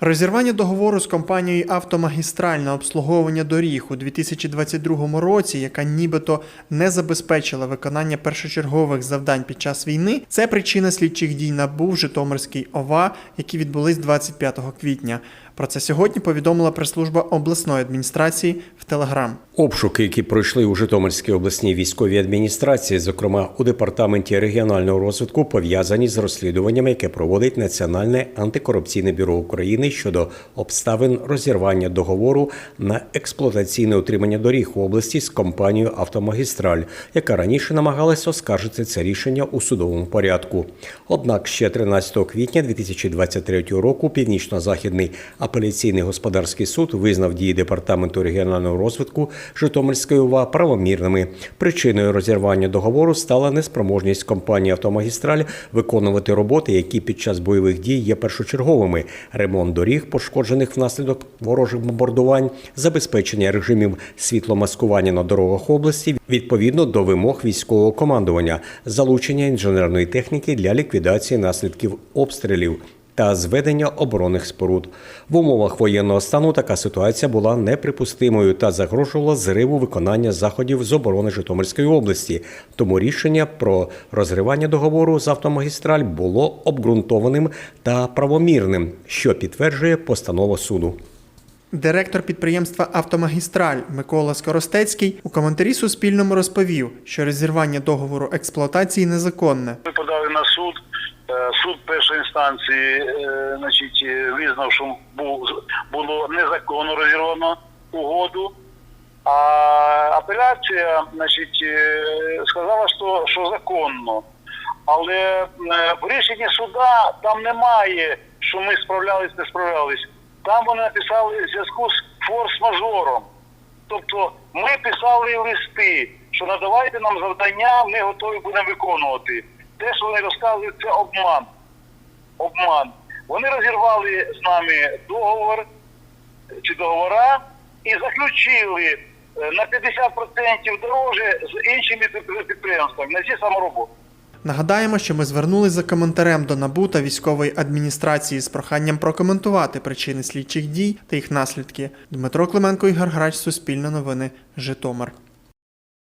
Розірвання договору з компанією «Автомагістраль» на обслуговування доріг у 2022 році, яка нібито не забезпечила виконання першочергових завдань під час війни, це причина слідчих дій НАБУ в Житомирській ОВА, які відбулись 25 квітня. Про це сьогодні повідомила прес-служба обласної адміністрації в Телеграм. Обшуки, які пройшли у Житомирській обласній військовій адміністрації, зокрема у департаменті регіонального розвитку, пов'язані з розслідуванням, яке проводить Національне антикорупційне бюро України щодо обставин розірвання договору на експлуатаційне утримання доріг у області з компанією Автомагістраль, яка раніше намагалась оскаржити це рішення у судовому порядку. Однак ще 13 квітня 2023 року північно-західний апеляційний господарський суд визнав дії департаменту регіонального розвитку Житомирської ОВА правомірними. Причиною розірвання договору стала неспроможність компанії Автомагістраль виконувати роботи, які під час бойових дій є першочерговими: ремонт доріг, пошкоджених внаслідок ворожих бомбардувань, забезпечення режимів світломаскування на дорогах області відповідно до вимог військового командування, залучення інженерної техніки для ліквідації наслідків обстрілів та зведення оборонних споруд. В умовах воєнного стану така ситуація була неприпустимою та загрожувала зриву виконання заходів з оборони Житомирської області. Тому рішення про розривання договору з автомагістраль було обґрунтованим та правомірним, що підтверджує постанова суду. Директор підприємства Автомагістраль Микола Скоростецький у коментарі Суспільному розповів, що розірвання договору експлуатації незаконне. Ми подали на суд. Е, Суд першої інстанції е, значить, е, визнав, що було незаконно розірвано угоду. А апеляція значить, е, сказала, що, що законно. Але в рішенні суда там немає, що ми справлялись, не справлялись. Там вони написали зв'язку з форс-мажором. Тобто ми писали листи, що надавайте нам завдання, ми готові будемо виконувати. Те, що вони розказують, це обман. Обман. Вони розірвали з нами договор чи договора і заключили е, на 50% дороже з іншими підприємствами на ці самороботи. Нагадаємо, що ми звернулись за коментарем до НАБУ та військової адміністрації з проханням прокоментувати причини слідчих дій та їх наслідки. Дмитро Клименко, Ігор Грач, Суспільне новини, Житомир.